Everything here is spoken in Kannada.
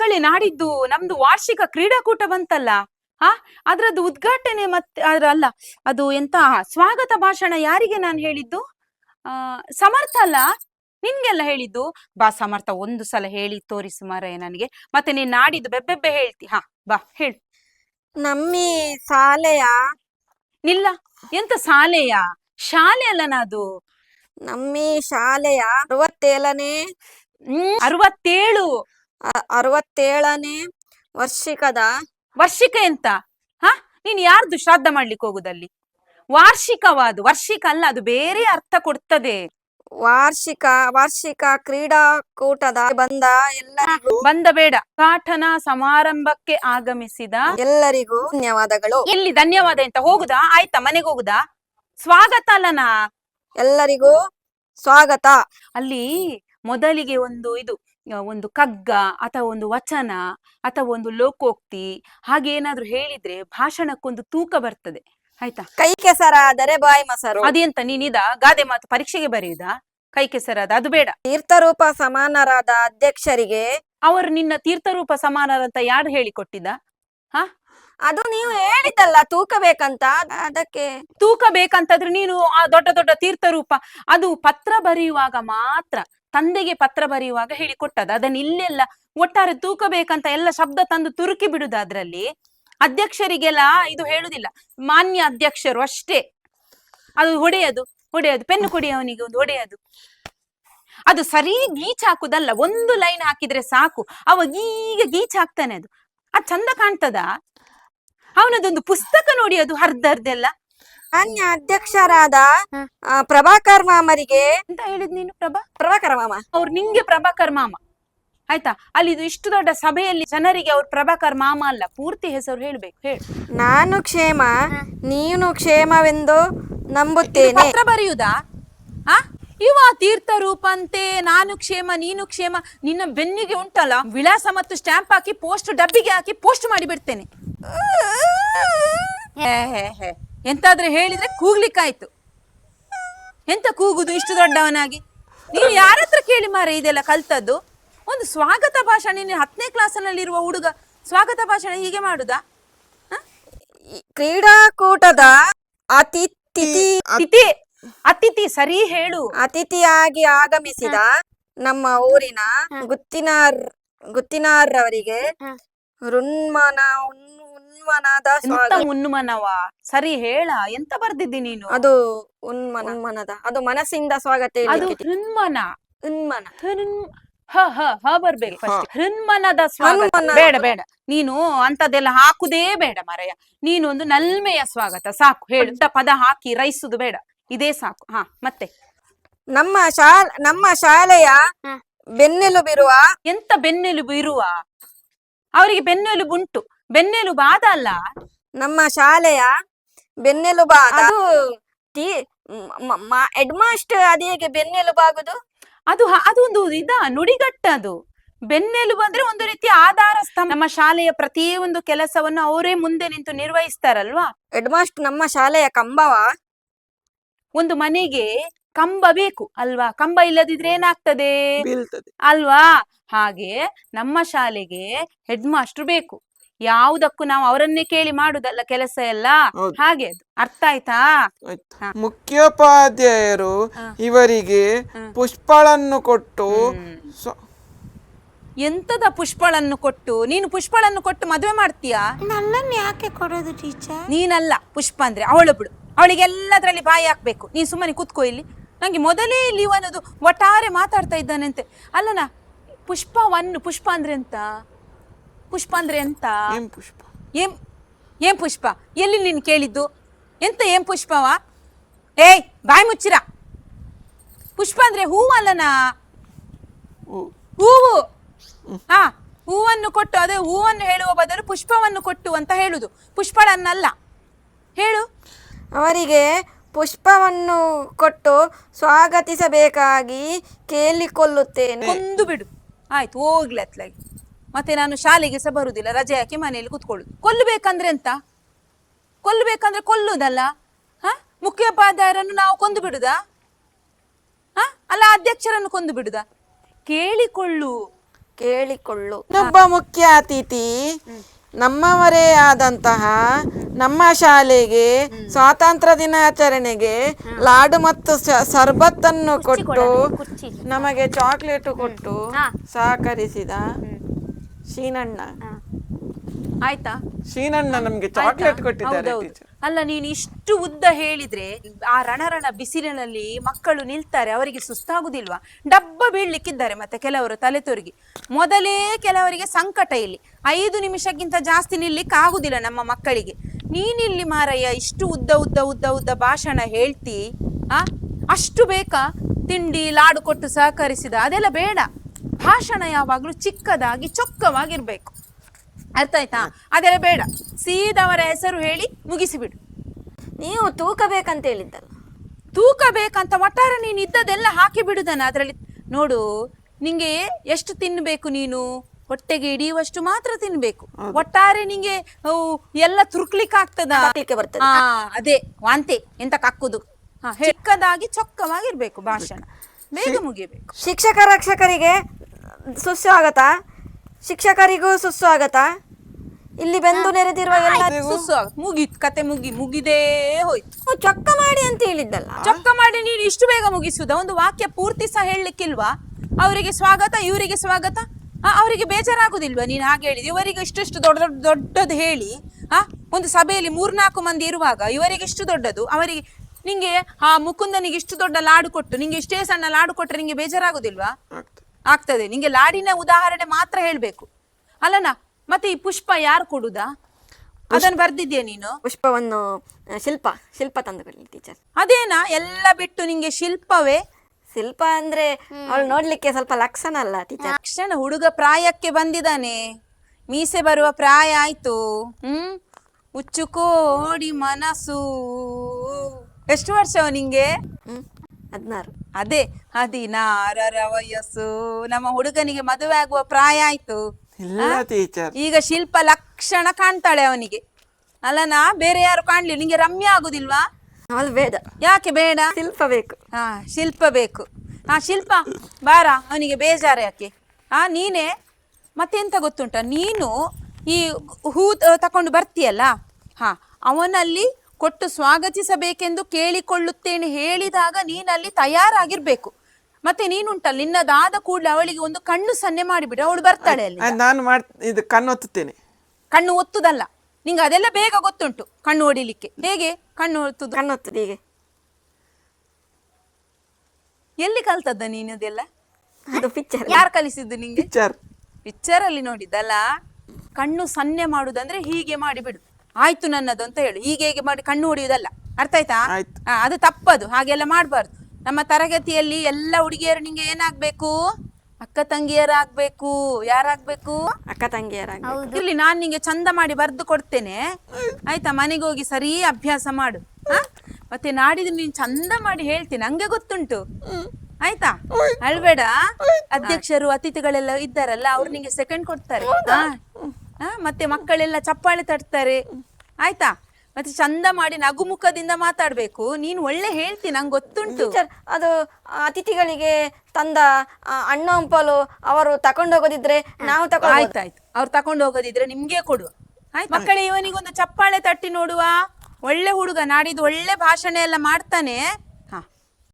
ಮಕ್ಕಳೇ ನಾಡಿದ್ದು ನಮ್ದು ವಾರ್ಷಿಕ ಕ್ರೀಡಾಕೂಟ ಬಂತಲ್ಲ? ಹಾ ಅದ್ರದ್ದು ಉದ್ಘಾಟನೆ ಮತ್ತೆ ಅದ್ರ ಅಲ್ಲ ಅದು ಎಂತ ಸ್ವಾಗತ ಭಾಷಣ ಯಾರಿಗೆ ನಾನು ಹೇಳಿದ್ದು? ಆ ಸಮರ್ಥ ಅಲ್ಲ ನಿನ್ಗೆಲ್ಲ ಹೇಳಿದ್ದು? ಬಾ ಸಮರ್ಥ ಒಂದು ಸಲ ಹೇಳಿ ತೋರಿಸು ಮಾರಯ್ಯ ನನಗೆ. ಮತ್ತೆ ನೀನ್ ನಾಡಿದ್ದು ಬೆಬ್ಬೆಬ್ಬೆ ಹೇಳ್ತಿ ಹಾ ಬಾ ಹೇಳು. ನಮ್ಮಿ ಶಾಲೆಯ ನಿಲ್ಲ ಎಂತ ಶಾಲೆಯ? ಶಾಲೆ ಅಲ್ಲ ನಾದು. ನಮ್ಮಿ ಶಾಲೆಯ ಅರವತ್ತೇಳನೇ ಹ್ಮ್ ಅರವತ್ತೇಳು. ಅರವತ್ತೇಳನೇ ವರ್ಷಿಕದ ವರ್ಷಿಕ ಎಂತ? ಹ? ನೀನ್ ಯಾರ್ದು ಶ್ರಾದ್ದ ಮಾಡ್ಲಿಕ್ಕೆ ಹೋಗುದಲ್ಲಿ? ವಾರ್ಷಿಕವಾದು ವರ್ಷಿಕ ಅಲ್ಲ ಅದು ಬೇರೆ ಅರ್ಥ ಕೊಡ್ತದೆ. ವಾರ್ಷಿಕ ವಾರ್ಷಿಕ ಕ್ರೀಡಾಕೂಟದ ಬಂದ ಎಲ್ಲರಿಗೂ ಬಂದ ಬೇಡ. ಪಾಠನ ಸಮಾರಂಭಕ್ಕೆ ಆಗಮಿಸಿದ ಎಲ್ಲರಿಗೂ ಧನ್ಯವಾದಗಳು. ಇಲ್ಲಿ ಧನ್ಯವಾದ ಎಂತ? ಹೋಗುದಾ? ಆಯ್ತಾ? ಮನೆಗೆ ಹೋಗುದಾ? ಸ್ವಾಗತ ಅಲ್ಲನಾ ಎಲ್ಲರಿಗೂ ಸ್ವಾಗತ. ಅಲ್ಲಿ ಮೊದಲಿಗೆ ಒಂದು ಇದು ಒಂದು ಕಗ್ಗ ಅಥವಾ ಒಂದು ವಚನ ಅಥವಾ ಒಂದು ಲೋಕೋಕ್ತಿ ಹಾಗೆ ಏನಾದ್ರೂ ಹೇಳಿದ್ರೆ ಭಾಷಣಕ್ಕೊಂದು ತೂಕ ಬರ್ತದೆ. ಆಯ್ತಾ? ಕೈ ಕೆಸರಾದರೆ ಬಾಯಿ ಮೊಸರು. ಅದೆಂತ ನೀನಿದ ಗಾದೆ ಮಾತು ಪರೀಕ್ಷೆಗೆ ಬರೆಯುದ? ಕೈ ಕೆಸರಾದ ಅದು ಬೇಡ. ತೀರ್ಥರೂಪ ಸಮಾನರಾದ ಅಧ್ಯಕ್ಷರಿಗೆ ಅವರು ನಿನ್ನ ತೀರ್ಥರೂಪ ಸಮಾನರಂತ ಯಾರು ಹೇಳಿಕೊಟ್ಟಿದ್ದ ಅದು ನೀವು ಹೇಳಿದ್ದಲ್ಲ ತೂಕ ಬೇಕಂತ. ಅದಕ್ಕೆ ತೂಕ ಬೇಕಂತಂದ್ರೆ ನೀನು ಆ ದೊಡ್ಡ ದೊಡ್ಡ ತೀರ್ಥರೂಪ. ಅದು ಪತ್ರ ಬರೆಯುವಾಗ ಮಾತ್ರ ತಂದೆಗೆ ಪತ್ರ ಬರೆಯುವಾಗ ಹೇಳಿಕೊಟ್ಟದ್ದು. ಅದನ್ನ ಇಲ್ಲೆಲ್ಲ ಒಟ್ಟಾರೆ ತೂಕಬೇಕಂತ ಎಲ್ಲ ಶಬ್ದ ತಂದು ತುರುಕಿ ಬಿಡುದು ಅದ್ರಲ್ಲಿ. ಅಧ್ಯಕ್ಷರಿಗೆಲ್ಲ ಇದು ಹೇಳುದಿಲ್ಲ. ಮಾನ್ಯ ಅಧ್ಯಕ್ಷರು ಅಷ್ಟೇ. ಅದು ಹೊಡೆಯದು ಹೊಡೆಯದು. ಪೆನ್ನು ಕೊಡಿ ಅವನಿಗೆ ಒಂದು ಹೊಡೆಯದು. ಅದು ಸರಿ ಗೀಚ್ ಹಾಕುದಲ್ಲ ಒಂದು ಲೈನ್ ಹಾಕಿದ್ರೆ ಸಾಕು. ಅವ ಈಗ ಗೀಚ್ ಹಾಕ್ತಾನೆ ಅದು. ಅದ್ ಚಂದ ಕಾಣ್ತದ? ಅವನದೊಂದು ಪುಸ್ತಕ ನೋಡಿ ಅದು ಹರ್ದರ್ದೆಲ್ಲ ಮಾನ್ಯ ಅಧ್ಯಕ್ಷರಾದ ಪ್ರಭಾಕರ್ ಮಾಮರಿಗೆ. ಅಂತ ಹೇಳಿದ್ ನೀನು ಪ್ರಭಾ? ಪ್ರಭಾಕರ್ ಮಾಮ. ಅವ್ರು ನಿಂಗೆ ಪ್ರಭಾಕರ್ ಮಾಮ. ಆಯ್ತಾ? ಅಲ್ಲಿ ಇದು ಇಷ್ಟು ದೊಡ್ಡ ಸಭೆಯಲ್ಲಿ ಜನರಿಗೆ ಅವ್ರು ಪ್ರಭಾಕರ್ ಮಾಮ ಅಲ್ಲ ಪೂರ್ತಿ ಹೆಸರು ಹೇಳ್ಬೇಕು ಹೇಳಿ. ನಾನು ಕ್ಷೇಮ ನೀನು ಕ್ಷೇಮವೆಂದು ನಂಬುತ್ತೇನೆ. ಪತ್ರ ಬರೆಯುವುದಾ ಆ? ಇವ ತೀರ್ಥ ರೂಪಂತೆ ನಾನು ಕ್ಷೇಮ ನೀನು ಕ್ಷೇಮ ನಿನ್ನ ಬೆನ್ನಿಗೆ ಉಂಟಲ್ಲ ವಿಳಾಸ ಮತ್ತು ಸ್ಟ್ಯಾಂಪ್ ಹಾಕಿ ಪೋಸ್ಟ್ ಡಬ್ಬಿಗೆ ಹಾಕಿ ಪೋಸ್ಟ್ ಮಾಡಿ ಬಿಡ್ತೇನೆ ಹೇ ಹೇ ಹೇ. ಎಂತಾದ್ರೆ ಹೇಳಿದ್ರೆ ಕೂಗ್ಲಿಕ್ಕಾಯ್ತು. ಎಂತ ಕೂಗುದು ಇಷ್ಟು ದೊಡ್ಡವನಾಗಿ? ನೀನು ಯಾರ ಹತ್ರ ಕೇಳಿ ಮಾರೆ ಇದೆಲ್ಲ ಕಲ್ತದ್ದು? ಒಂದು ಸ್ವಾಗತ ಭಾಷಣ ನೀನು ಹತ್ತನೇ ಕ್ಲಾಸನಲ್ಲಿರುವ ಹುಡುಗ ಸ್ವಾಗತ ಭಾಷಣ ಹೀಗೆ ಮಾಡುದಾ? ಕ್ರೀಡಾಕೂಟದ ಅತಿಥಿ ಅತಿಥಿ ಅತಿಥಿ ಸರಿ ಹೇಳು. ಅತಿಥಿಯಾಗಿ ಆಗಮಿಸಿದ ನಮ್ಮ ಊರಿನ ಗುತ್ತಿನಾರ್ ಗುತ್ತಿನಾರ್ ಅವರಿಗೆ ಉನ್- ಉನ್ಮನದ ಎಂತ ಸ್ವಾಗತ. ಉನ್ಮನವ? ಸರಿ ಹೇಳ ಎಂತ ಬರ್ದಿದ್ದಿ ನೀನು? ಅದು ಉನ್ಮನ ಉನ್ಮನದ ಅದು ಮನಸ್ಸಿಂದ ಸ್ವಾಗತ ಅದು ಹೇಳ್ಲಿಕ್ಕೆ. ಹೃನ್ಮನ. ಉನ್ಮನ ಹೃನ್ ಹ ಹ ಹ ಬರ್ಬೇಕು first. ಹೃನ್ಮನದ ಸ್ವಾಗತ. ಹನುಮನ- ಬೇಡ ಬೇಡ. ನೀನು ಅಂತದೆಲ್ಲ ಹಾಕುದೇ ಬೇಡ ಮರಯ ನೀನು ಒಂದು ನಲ್ಮೆಯ ಸ್ವಾಗತ ಸಾಕು. ಹೇಳು. ಅಂತ ಪದ ಹಾಕಿ ರೈಸುದು ಬೇಡ. ಇದೇ ಸಾಕು. ಹಾ ಮತ್ತೆ? ನಮ್ಮ ಶಾಲ ನಮ್ಮ ಶಾಲೆಯ ಬೆನ್ನೆಲುಬಿರುವ ಎಂತ ಬೆನ್ನೆಲುಬು ಇರುವ? ಅವರಿಗೆ ಬೆನ್ನೆಲುಬು ಉಂಟು. ಬೆನ್ನೆಲುಬು ಆದ ಅಲ್ಲ? ನಮ್ಮ ಶಾಲೆಯ ಬೆನ್ನೆಲುಬಾದ ಅದು ಹೆಡ್ ಮಾಸ್ಟರ್ ಅದು ಹೇಗೆ ಬೆನ್ನೆಲುಬಾಗುದು ಅದು ಹ- ಅದೊಂದು ಇದ ನುಡಿಗಟ್ಟದು ಬೆನ್ನೆಲುಬು ಅಂದ್ರೆ ಒಂದು ರೀತಿಯ ಆಧಾರ ಸ್ತಂಭ ನಮ್ಮ ಶಾಲೆಯ ಪ್ರತಿಯೊಂದು ಕೆಲಸವನ್ನು ಅವರೇ ಮುಂದೆ ನಿಂತು ನಿರ್ವಹಿಸ್ತಾರಲ್ವಾ? ಹೆಡ್ ಮಾಸ್ಟರ್ ನಮ್ಮ ಶಾಲೆಯ ಕಂಬವ? ಒಂದು ಮನೆಗೆ ಕಂಬ ಬೇಕು ಅಲ್ವಾ? ಕಂಬ ಇಲ್ಲದಿದ್ರೆ ಏನಾಗ್ತದೆ? ಬೀಳ್ತದೆ. ಅಲ್ವಾ? ಹಾಗೆ ನಮ್ಮ ಶಾಲೆಗೆ ಹೆಡ್ ಮಾಸ್ಟರ್ ಬೇಕು. ಯಾವುದಕ್ಕೂ ನಾವು ಅವರನ್ನೇ ಕೇಳಿ ಮಾಡುದಲ್ಲ ಕೆಲಸ ಎಲ್ಲ? ಹೌದು. ಹಾಗೆ ಅದು. ಅರ್ಥ ಆಯ್ತಾ. ಮುಖ್ಯೋಪಾಧ್ಯಾಯರು ಇವರಿಗೆ ಪುಷ್ಪಳನ್ನು ಪುಷ್ಪಗಳನ್ನು ಕೊಟ್ಟು. ಸ್ವ- ಎಂತದ ಪುಷ್ಪಳನ್ನು ಕೊಟ್ಟು? ನೀನು ಪುಷ್ಪಳನ್ನು ಕೊಟ್ಟು ಮದುವೆ ಮಾಡ್ತೀಯಾ? ನನ್ನನ್ನು ಯಾಕೆ ಕೊಡೋದು ಟೀಚರ್? ನೀನಲ್ಲ ಪುಷ್ಪ ಅಂದ್ರೆ ಅವಳು ಬಿಡು. ಅವಳಿಗೆ ಎಲ್ಲದರಲ್ಲಿ ಬಾಯಿ ಹಾಕ್ಬೇಕು. ನೀನ್ ಸುಮ್ಮನೆ ಕೂತ್ಕೋ ಇಲ್ಲಿ. ನಂಗೆ ಮೊದಲೇ ಇಲ್ಲಿ ಇವನದು ಒಟ್ಟಾರೆ ಮಾತಾಡ್ತಾ ಇದ್ದಾನಂತೆ. ಅಲ್ಲನಾ ಪುಷ್ಪವನ್ನು ಪುಷ್ಪ ಅಂದ್ರೆ ಎಂತ? ಪುಷ್ಪ ಅಂದ್ರೆ ಎಂತ? ಏನ್ ಪುಷ್ಪ? ಏನ್ ಏನ್ ಪುಷ್ಪ? ಎಲ್ಲಿ ನೀನು ಕೇಳಿದ್ದು? ಎಂತ ಏನ್ ಪುಷ್ಪವ? ಏಯ್ ಬಾಯಿ ಮುಚ್ಚಿರ. ಪುಷ್ಪ ಅಂದ್ರೆ ಹೂವಲ್ಲನ ಹೂ. ಹೂವು. ಹಾ ಹೂವನ್ನು ಕೊಟ್ಟು ಅದೇ ಹೂವನ್ನು ಹೇಳುವ ಬದಲು ಪುಷ್ಪವನ್ನು ಕೊಟ್ಟು ಅಂತ ಹೇಳುದು. ಪುಷ್ಪಳನ್ನಲ್ಲ. ಹೇಳು. ಅವರಿಗೆ ಪುಷ್ಪವನ್ನು ಕೊಟ್ಟು ಸ್ವಾಗತಿಸಬೇಕಾಗಿ ಕೇಳಿಕೊಳ್ಳುತ್ತೇನೆ. ಒಂದು ಬಿಡು. ಆಯ್ತು ಹೋಗ್ಲಿ ಅತ್ಲಾಗಿ. ಮತ್ತೆ ನಾನು ಶಾಲೆಗೆ ಸಹ ಬರುವುದಿಲ್ಲ ರಜೆ ಹಾಕಿ ಮನೆಯಲ್ಲಿ ಕುತ್ಕೊಳ್ಳುದು. ಕೊಲ್ಲಬೇಕಂದ್ರೆ ಎಂತ? ಕೊಲ್ಲಬೇಕಂದ್ರೆ ಕೊಲ್ಲುದಲ್ಲ? ಹ? ಮುಖ್ಯೋಪಾಧ್ಯಾಯರನ್ನು ನಾವು ಕೊಂದು ಬಿಡುದಾ? ಹ? ಅಲ್ಲ ಅಧ್ಯಕ್ಷರನ್ನು ಕೊಂದು ಬಿಡುದಾ? ಕೇಳಿಕೊಳ್ಳು. ಕೇಳಿಕೊಳ್ಳು. ಒಬ್ಬ ಮುಖ್ಯ ಅತಿಥಿ ನಮ್ಮವರೇ ಆದಂತಹ ನಮ್ಮ ಶಾಲೆಗೆ ಸ್ವಾತಂತ್ರ್ಯ ದಿನಾಚರಣೆಗೆ ಲಾಡು ಮತ್ತು ಸರ್ಬತ್ತನ್ನು ಕೊಟ್ಟು ನಮಗೆ ಚಾಕ್ಲೇಟ್ ಕೊಟ್ಟು ಸಹಕರಿಸಿದ ಶೀನಣ್ಣ. ಆಯ್ತಾ? ಶೀನಣ್ಣ ನಮ್ಗೆ ಚಾಕ್ಲೇಟ್ ಕೊಟ್ಟಿದ್ದಾರೆ ಹೌದೌದು. ಟೀಚರ್ ಅಲ್ಲ ನೀನು ಇಷ್ಟು ಉದ್ದ ಹೇಳಿದ್ರೆ ಆ ರಣರಣ ಬಿಸಿಲಿನಲ್ಲಿ ಮಕ್ಕಳು ನಿಲ್ತಾರೆ ಅವರಿಗೆ ಸುಸ್ತಾಗುದಿಲ್ವಾ? ಡಬ್ಬ ಬೀಳ್ಲಿಕ್ಕಿದ್ದಾರೆ ಮತ್ತೆ ಕೆಲವರು ತಲೆ ತೊರಿಗೆ ಮೊದಲೇ ಕೆಲವರಿಗೆ ಸಂಕಟ ಇಲ್ಲಿ. ಐದು ನಿಮಿಷಕ್ಕಿಂತ ಜಾಸ್ತಿ ನಿಲ್ಲಿಕ್ಕೆ ಆಗುದಿಲ್ಲ ನಮ್ಮ ಮಕ್ಕಳಿಗೆ. ನೀನಿಲ್ಲಿ ಮಾರಯ್ಯ ಇಷ್ಟು ಉದ್ದ ಉದ್ದ ಉದ್ದ ಉದ್ದ ಭಾಷಣ ಹೇಳ್ತಿ ಆ? ಅಷ್ಟು ಬೇಕಾ? ತಿಂಡಿ ಲಾಡು ಕೊಟ್ಟು ಸಹಕರಿಸಿದ ಅದೆಲ್ಲ ಬೇಡ. ಭಾಷಣ ಯಾವಾಗಲೂ ಚಿಕ್ಕದಾಗಿ ಚೊಕ್ಕವಾಗಿರ್ಬೇಕು. ಅರ್ಥ ಆಯ್ತಾ ಅದೆಲ್ಲ ಬೇಡ. ಸೀದವರ ಹೆಸರು ಹೇಳಿ ಮುಗಿಸಿಬಿಡು. ನೀವು ತೂಕ ಬೇಕಂತ ಹೇಳಿದ್ದಲ್ಲ. ತೂಕ ಬೇಕಂತ ಒಟ್ಟಾರೆ ನೀನು ಇದ್ದದೆಲ್ಲ ಹಾಕಿ ಬಿಡುದನ ಅದರಲ್ಲಿ. ನೋಡು ನಿಂಗೆ ಎಷ್ಟು ತಿನ್ಬೇಕು ನೀನು? ಹೊಟ್ಟೆಗೆ ಹಿಡಿಯುವಷ್ಟು ಮಾತ್ರ ತಿನ್ಬೇಕು. ಒಟ್ಟಾರೆ ನಿಂಗೆ ಎಲ್ಲ ತುರ್ಕ್ಲಿಕ್ಕೆ ಆಗ್ತದ. ಹಾ ಅದೇ ವಾಂತಿ ಎಂತ ಕಕ್ಕುದು. ಹಾ ಚಿಕ್ಕದಾಗಿ ಚೊಕ್ಕವಾಗಿರ್ಬೇಕು ಭಾಷಣ. ಬೇಗ ಮುಗಿಬೇಕು. ಶಿಕ್ಷಕ ರಕ್ಷಕರಿಗೆ ಸುಸ್ವಾಗತ ಶಿಕ್ಷಕರಿಗೂ ಸುಸ್ವಾಗತ ಇಲ್ಲಿ ಬೆಂದು ನೆರೆದಿರುವ ಎಲ್ಲರಿಗೂ ಮುಗಿ ಮುಗೀತು ಕತೆ ಮುಗಿ ಮುಗಿದೇ ಹೋಯ್ತು. ಓ, ಚೊಕ್ಕ ಮಾಡಿ ಅಂತ ಹೇಳಿದ್ದಲ್ಲ? ಚೊಕ್ಕ ಮಾಡಿ ನೀನು ಇಷ್ಟು ಬೇಗ ಮುಗಿಸುದ? ಒಂದು ವಾಕ್ಯ ಪೂರ್ತಿ ಸಹ ಹೇಳಲಿಕ್ಕಿಲ್ವಾ? ಅವರಿಗೆ ಸ್ವಾಗತ ಇವರಿಗೆ ಸ್ವಾಗತ? ಆ, ಅವರಿಗೆ ಬೇಜಾರಾಗುದಿಲ್ವಾ? ನೀನು ಹಾಗೆ ಹೇಳಿದ. ಇವರಿಗೆ ಇಷ್ಟಿಷ್ಟು ದೊಡ್ಡ ದೊಡ್ಡ ದೊಡ್ಡದು ಹೇಳಿ ಆ ಒಂದು ಸಭೆಯಲ್ಲಿ ಮೂರ್ನಾಲ್ಕು ಮಂದಿ ಇರುವಾಗ ಇವರಿಗೆ ಇಷ್ಟು ದೊಡ್ಡದು? ಅವರಿಗೆ ನಿಂಗೆ ಆ ಮುಕುಂದನಿಗೆ ಇಷ್ಟು ದೊಡ್ಡ ಲಾಡು ಕೊಟ್ಟು ನಿಂಗೆ ಇಷ್ಟೇ ಸಣ್ಣ ಲಾಡು ಕೊಟ್ಟರೆ ನಿಂಗೆ ಬೇಜಾರಾಗುದಿಲ್ವಾ? ಆಗ್ತದೆ. ನಿಮಗೆ ನಿಂಗೆ ಲಾಡಿನ ಉದಾಹರಣೆ ಮಾತ್ರ ಹೇಳ್ಬೇಕು. ಅಲ್ಲನಾ ಮತ್ತೆ ಈ ಪುಷ್ಪ ಯಾರು ಕೊಡುದಾ? ಅದನ್ನ ಬರ್ದಿದ್ಯಾ ನೀನು? ಪುಷ್ಪವನ್ನು ಶಿಲ್ಪ ಶಿಲ್ಪ ತಂದುಕೊಳ್ಳಿ ಟೀಚರ್ ಅದೇನಾ? ಎಲ್ಲ ಬಿಟ್ಟು ನಿಂಗೆ ಶಿಲ್ಪವೇ? ಶಿಲ್ಪ ಅಂದ್ರೆ ಅವಳು ನೋಡ್ಲಿಕ್ಕೆ ಸ್ವಲ್ಪ ಲಕ್ಷಣ ಅಲ್ಲ ಟೀಚರ್ ಲಕ್ಷಣ ಹುಡುಗ ಪ್ರಾಯಕ್ಕೆ ಬಂದಿದ್ದಾನೆ. ಮೀಸೆ ಬರುವ ಪ್ರಾಯ ಆಯ್ತು. ಹ್ಮ್? ಹುಚ್ಚು ಕೋಡಿ ಮನಸ್ಸು. ಎಷ್ಟು ವರ್ಷವ ನಿಂಗೆ? ಹ್ಮ್? ಹದಿನಾರು. ಅದೇ ಹದಿನಾರರ ವಯಸ್ಸು. ನಮ್ಮ ಹುಡುಗನಿಗೆ ಮದುವೆ ಆಗುವ ಪ್ರಾಯ ಆಯ್ತು. ಇಲ್ಲ ಟೀಚರ್ ಈಗ ಶಿಲ್ಪ ಲಕ್ಷಣ ಕಾಣ್ತಾಳೆ ಅವನಿಗೆ. ಅಲ್ಲನಾ ಬೇರೆ ಯಾರು ಕಾಣ್ಲಿ? ನಿಂಗೆ ರಮ್ಯ ಆಗುದಿಲ್ವಾ? ಅವಳು ಬೇಡ. ಯಾಕೆ ಬೇಡ? ಶಿಲ್ಪ ಬೇಕು. ಹಾ ಶಿಲ್ಪ ಬೇಕು. ಹಾ ಶಿಲ್ಪ ಬಾರ. ಅವನಿಗೆ ಬೇಜಾರು ಯಾಕೆ? ಹಾ ನೀನೇ? ಮತ್ತೆಂತ ಗೊತ್ತುಂಟ? ನೀನು ಈ ಹೂ ತ- ತಕೊಂಡು ಬರ್ತೀಯಲ್ಲ? ಹಾ ಅವನಲ್ಲಿ ಕೊಟ್ಟು ಸ್ವಾಗತಿಸಬೇಕೆಂದು ಕೇಳಿಕೊಳ್ಳುತ್ತೇನೆ ಹೇಳಿದಾಗ ನೀನಲ್ಲಿ ತಯಾರಾಗಿರ್ಬೇಕು. ಮತ್ತೆ ನೀನುಂಟಲ್ಲ ನಿನ್ನದಾದ ಕೂಡಲೇ ಅವಳಿಗೆ ಒಂದು ಕಣ್ಣು ಸನ್ನೆ ಮಾಡಿಬಿಡು ಅವಳು ಬರ್ತಾಳೆ ಅಲ್ಲಿ. ನಾನು ಮಾಡ್ ಇದು ಕಣ್ಣೊತ್ತುತ್ತೇನೆ ಕಣ್ಣು ಒತ್ತುದಲ್ಲ ನಿಂಗೆ ಅದೆಲ್ಲ ಬೇಗ ಗೊತ್ತುಂಟು ಕಣ್ಣು ಹೊಡಿಲಿಕ್ಕೆ ಹೇಗೆ ಕಣ್ಣು ಒತ್ತುದು? ಕಣ್ಣೊತ್ತು ಹೀಗೆ? ಎಲ್ಲಿ ಕಲ್ತದ್ದ ನೀನು ಅದೆಲ್ಲ? ಅದು ಪಿಕ್ಚರ್ ಯಾರು ಕಲಿಸಿದ್ದು ನಿಂಗೆ? ಟೀಚರ್ ಪಿಕ್ಚರ್ ಅಲ್ಲಿ ನೋಡಿದ್ದಲ್ಲ ಕಣ್ಣು ಸನ್ನೆ ಮಾಡುದಂದ್ರೆ ಹೀಗೆ ಮಾಡಿಬಿಡು. ಆಯ್ತು ನನ್ನದು ಅಂತ ಹೇಳು. ಹೀಗೆ ಹೀಗೆ ಮಾಡಿ ಕಣ್ಣು ಹೊಡೆಯುವುದಲ್ಲ ಅರ್ಥ ಆಯ್ತಾ? ಆಯ್ತು. ಆ, ಅದು ತಪ್ಪದು. ಹಾಗೆಲ್ಲ ಮಾಡಬಾರ್ದು. ನಮ್ಮ ತರಗತಿಯಲ್ಲಿ ಎಲ್ಲ ಹುಡುಗಿಯರು ನಿಂಗೆ ಏನಾಗ್ಬೇಕು? ಅಕ್ಕ ತಂಗಿಯರಾಗ್ಬೇಕು. ಯಾರಾಗ್ಬೇಕು? ಅಕ್ಕ ತಂಗಿಯರಾಗ್ಬೇಕು. ಇರ್ಲಿ ನಾನ್ ನಿಂಗೆ ಚಂದ ಮಾಡಿ ಬರ್ದು ಕೊಡ್ತೇನೆ. ಆಯ್ತಾ? ಮನೆಗೆ ಹೋಗಿ ಸರಿ ಅಭ್ಯಾಸ ಮಾಡು. ಹ? ಮತ್ತೆ ನಾಡಿದ್ದು ನೀನ್ ಚಂದ ಮಾಡಿ ಹೇಳ್ತೀನಿ. ನಂಗೆ ಗೊತ್ತುಂಟು. ಆಯ್ತಾ? ಅಳ್ಬೇಡ ಅಧ್ಯಕ್ಷರು ಅತಿಥಿಗಳೆಲ್ಲ ಇದ್ದಾರಲ್ಲ ಅವ್ರು ನಿಂಗೆ ಸೆಕೆಂಡ್ ಕೊಡ್ತಾರೆ. ಹಾ? ಮತ್ತೆ ಮಕ್ಕಳೆಲ್ಲ ಚಪ್ಪಾಳೆ ತಟ್ತಾರೆ. ಆಯ್ತಾ? ಮತ್ತೆ ಚಂದ ಮಾಡಿ ನಗುಮುಖದಿಂದ ಮಾತಾಡ್ಬೇಕು. ನೀನ್ ಒಳ್ಳೆ ಹೇಳ್ತಿ ನಂಗೆ ಗೊತ್ತುಂಟು. ಟೀಚರ್ ಅದು ಅತಿಥಿಗಳಿಗೆ ತಂದ ಆ, ಹಣ್ಣು ಹಂಪಲು ಅವರು ತಕೊಂಡೋಗೋದಿದ್ರೆ ನಾವು ತಗೊಂಡು ಆಯ್ತಾಯ್ತು. ಅವ್ರು ತಕೊಂಡು ಹೋಗೋದಿದ್ರೆ ನಿಮ್ಗೆ ಕೊಡುವ. ಆಯ್ತು? ಮಕ್ಕಳೇ ಇವನಿಗೊಂದು ಚಪ್ಪಾಳೆ ತಟ್ಟಿ ನೋಡುವ. ಒಳ್ಳೆ ಹುಡುಗ ನಾಡಿದ್ದು ಒಳ್ಳೆ ಭಾಷಣ ಎಲ್ಲ ಮಾಡ್ತಾನೆ.